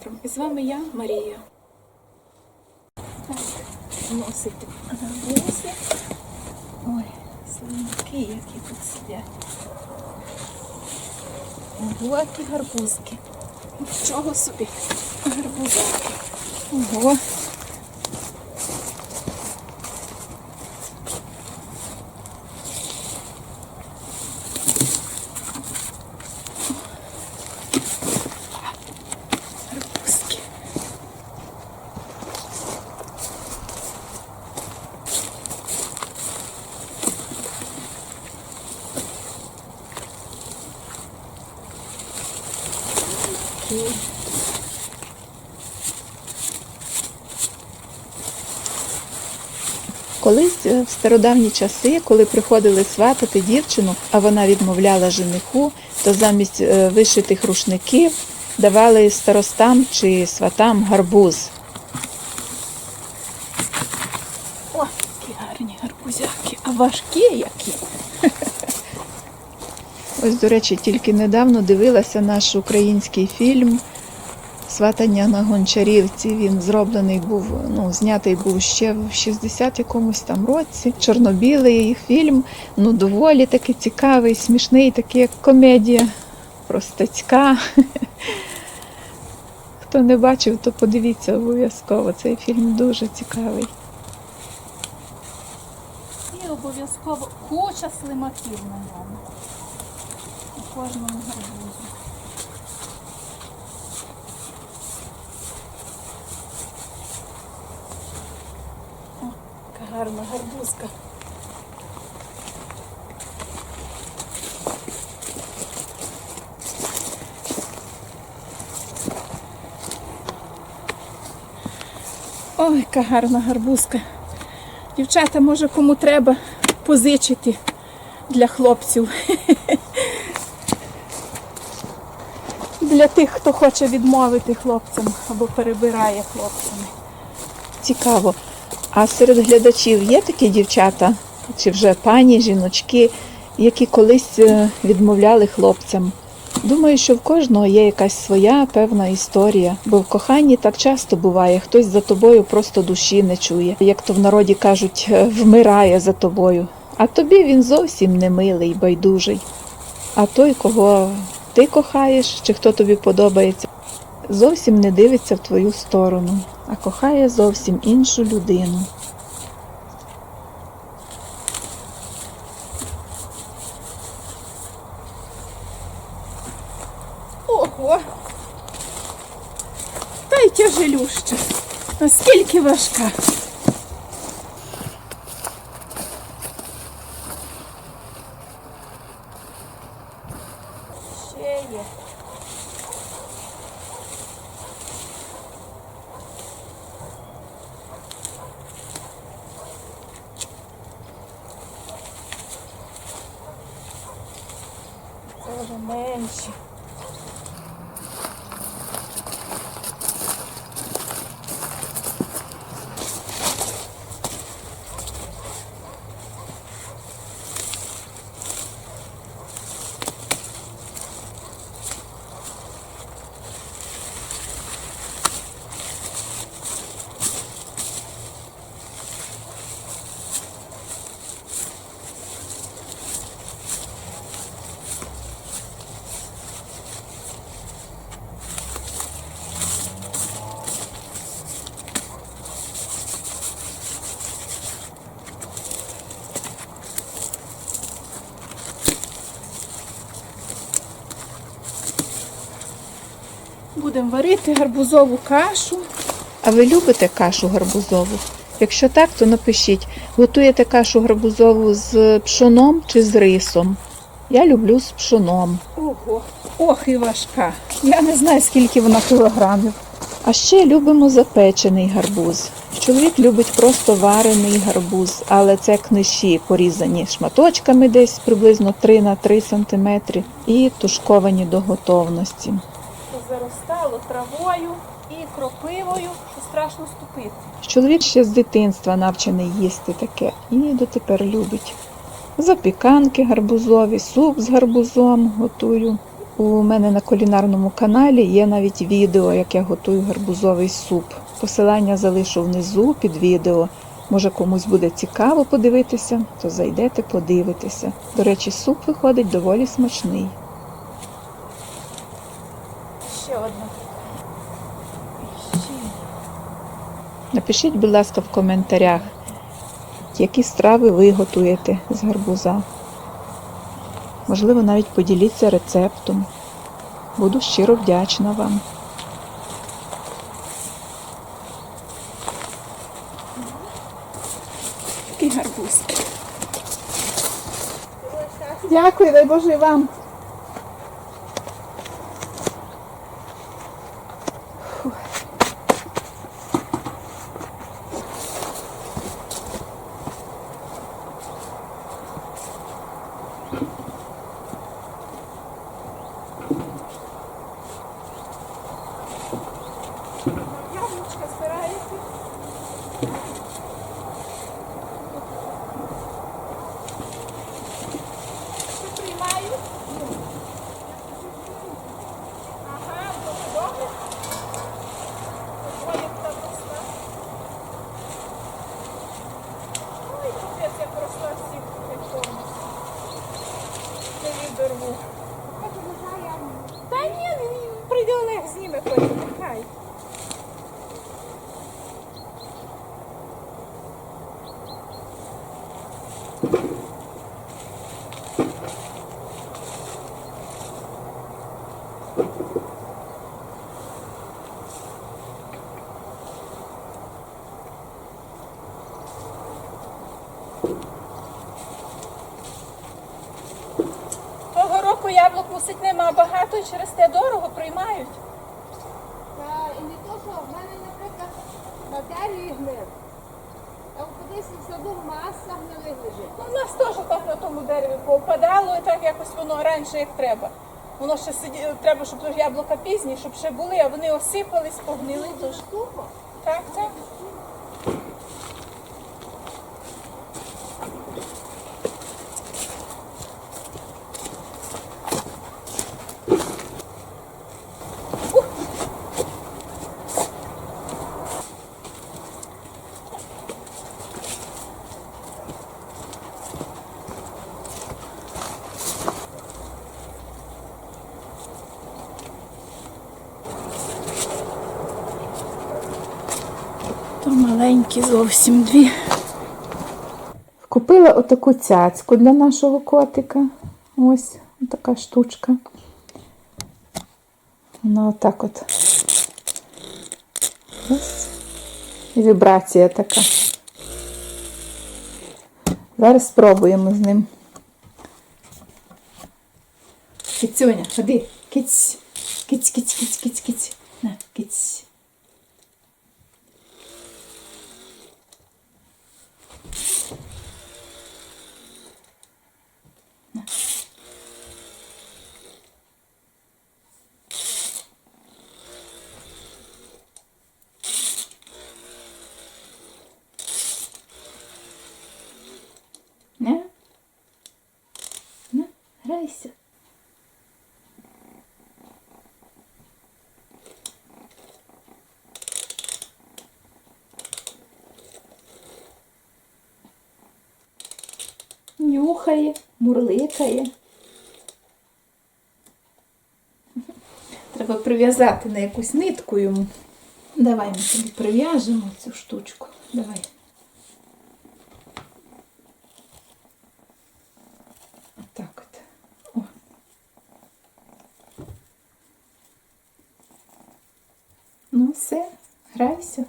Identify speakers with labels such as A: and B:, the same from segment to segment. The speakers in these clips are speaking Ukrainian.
A: кадром. І з вами я, Марія. Так, носити гарбузи. Ой, слинки, які тут сидять. Ого, які гарбузки. Нічого собі. Гарбузки. Ого. Такі.
B: Колись е, в стародавні часи, коли приходили сватати дівчину, а вона відмовляла жениху, то замість е, вишитих рушників давали старостам чи сватам гарбуз.
A: О, які гарні гарбузяки. А важкі які.
B: Ось, до речі, тільки недавно дивилася наш український фільм Сватання на гончарівці. Він зроблений був, ну, знятий був ще в 60 якомусь там році. Чорнобілий фільм, ну доволі такий цікавий, смішний, такий як комедія простацька. Хто не бачив, то подивіться обов'язково. Цей фільм дуже цікавий.
A: І обов'язково куча слимаків на ньому. Кожному гарбузі. О, яка гарна гарбузка. Ой, яка гарна гарбузка. Дівчата, може кому треба позичити для хлопців. Для тих, хто хоче відмовити хлопцям або перебирає хлопцями.
B: Цікаво. А серед глядачів є такі дівчата, чи вже пані, жіночки, які колись е, відмовляли хлопцям. Думаю, що в кожного є якась своя певна історія, бо в коханні так часто буває, хтось за тобою просто душі не чує, як то в народі кажуть, е, вмирає за тобою. А тобі він зовсім не милий, байдужий. А той, кого ти кохаєш, чи хто тобі подобається, зовсім не дивиться в твою сторону, а кохає зовсім іншу людину.
A: Ого! Та й тяжелюща. Наскільки важка. 喜欢。Будемо варити гарбузову кашу.
B: А ви любите кашу гарбузову? Якщо так, то напишіть, готуєте кашу гарбузову з пшоном чи з рисом? Я люблю з пшоном.
A: Ого, ох і важка. Я не знаю, скільки вона кілограмів.
B: А ще любимо запечений гарбуз. Чоловік любить просто варений гарбуз, але це книші порізані шматочками десь приблизно 3 на 3 см і тушковані до готовності.
A: Заростало травою і кропивою, що страшно ступити.
B: Чоловік ще з дитинства навчений їсти таке і дотепер любить. Запіканки гарбузові, суп з гарбузом готую. У мене на кулінарному каналі є навіть відео, як я готую гарбузовий суп. Посилання залишу внизу під відео. Може комусь буде цікаво подивитися, то зайдете, подивитеся. До речі, суп виходить доволі смачний.
A: Ще одна. Ще.
B: Напишіть, будь ласка, в коментарях, які страви ви готуєте з гарбуза. Можливо, навіть поділіться рецептом. Буду щиро вдячна вам.
A: Такий гарбуз.
B: Дякую, дай Боже вам.
A: Thank you. Потім, нехай. Того року яблук мусить нема багато через те дорого приймають.
C: Та і не то, що в мене, наприклад, на дереві гнив. Там кудись в саду маса гнилих лежить.
A: Ну, у нас теж так на тому дереві повпадало, і так якось воно раніше як треба. Воно ще сиділо, треба, щоб яблука пізні, щоб ще були, а вони осипались, погнили дуже. Так, так. То маленькі зовсім дві.
B: Купила отаку цяцьку для нашого котика. Ось така штучка. Вона отак от. Ось. І вібрація така. Зараз спробуємо з ним. Кицюня, ходи. Киць. Киць, киць, киць, киць, киць. На, киць. На. На, грайся. Нюхає, мурликає. Треба прив'язати на якусь нитку йому. Давай ми тобі прив'яжемо цю штучку. Давай. Отак от. О. Ну, все, грайся.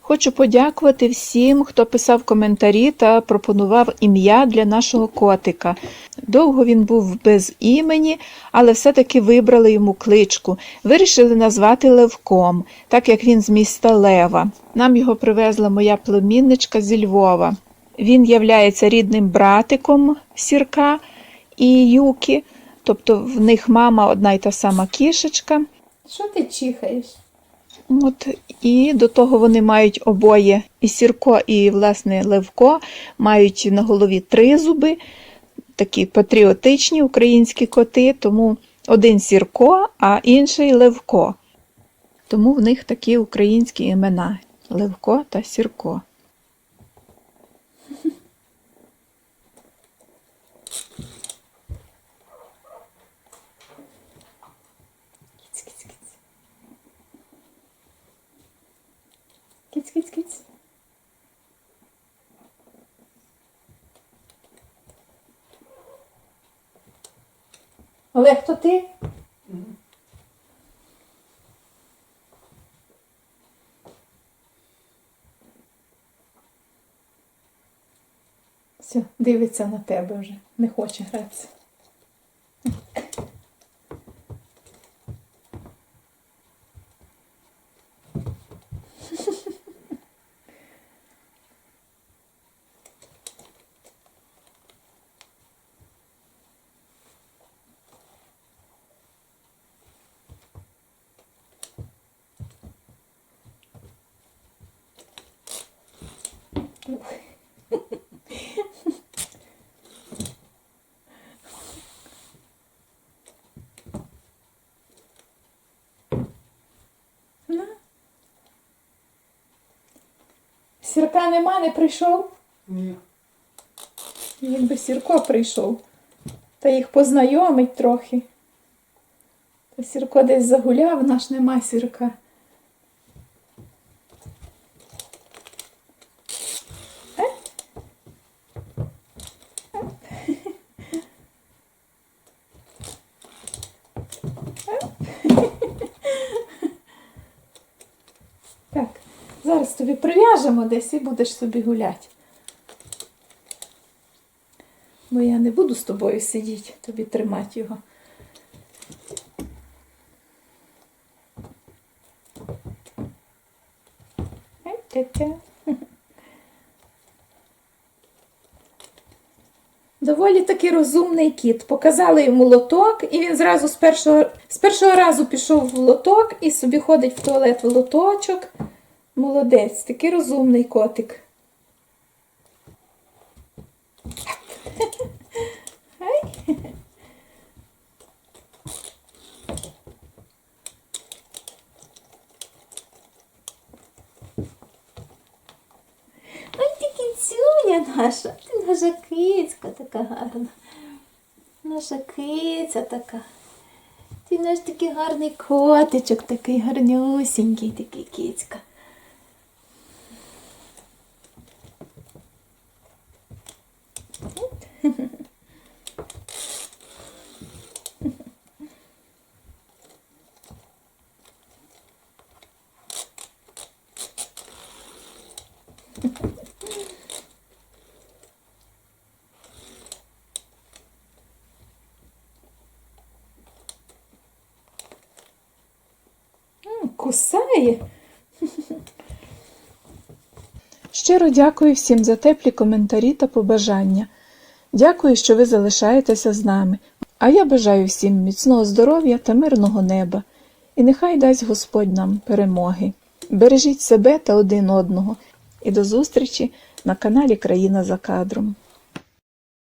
B: Хочу подякувати всім, хто писав коментарі та пропонував ім'я для нашого котика. Довго він був без імені, але все-таки вибрали йому кличку. Вирішили назвати Левком, так як він з міста Лева. Нам його привезла моя племінничка зі Львова. Він являється рідним братиком Сірка і Юки, тобто в них мама одна й та сама кішечка.
C: Що ти чихаєш?
B: От і до того вони мають обоє і Сірко, і власне Левко мають на голові три зуби, такі патріотичні українські коти, тому
D: Один Сірко, а інший Левко. Тому в них такі українські імена Левко та Сірко.
B: Кіць, кіць. Олег, ти? Все, дивиться на тебе вже, не хоче гратися. На. Сірка нема, не прийшов?
E: Ні.
B: Якби Сірко прийшов, та їх познайомить трохи. Та Сірко десь загуляв, наш нема Сірка. Е? Так, зараз тобі десь і будеш собі гуляти. Бо я не буду з тобою сидіти, тобі тримати його. Доволі таки розумний кіт. Показали йому лоток, і він зразу з першого, з першого разу пішов в лоток і собі ходить в туалет в лоточок. Молодець, такий розумний котик. Кіцюня наша, ти наша кицька така гарна. Наша киця така. Ти наш такий гарний котичок, такий гарнюсінький такий кицька. Кусає.
D: Щиро дякую всім за теплі коментарі та побажання. Дякую, що ви залишаєтеся з нами. А я бажаю всім міцного здоров'я та мирного неба. І нехай дасть Господь нам перемоги. Бережіть себе та один одного. І до зустрічі на каналі Країна за кадром.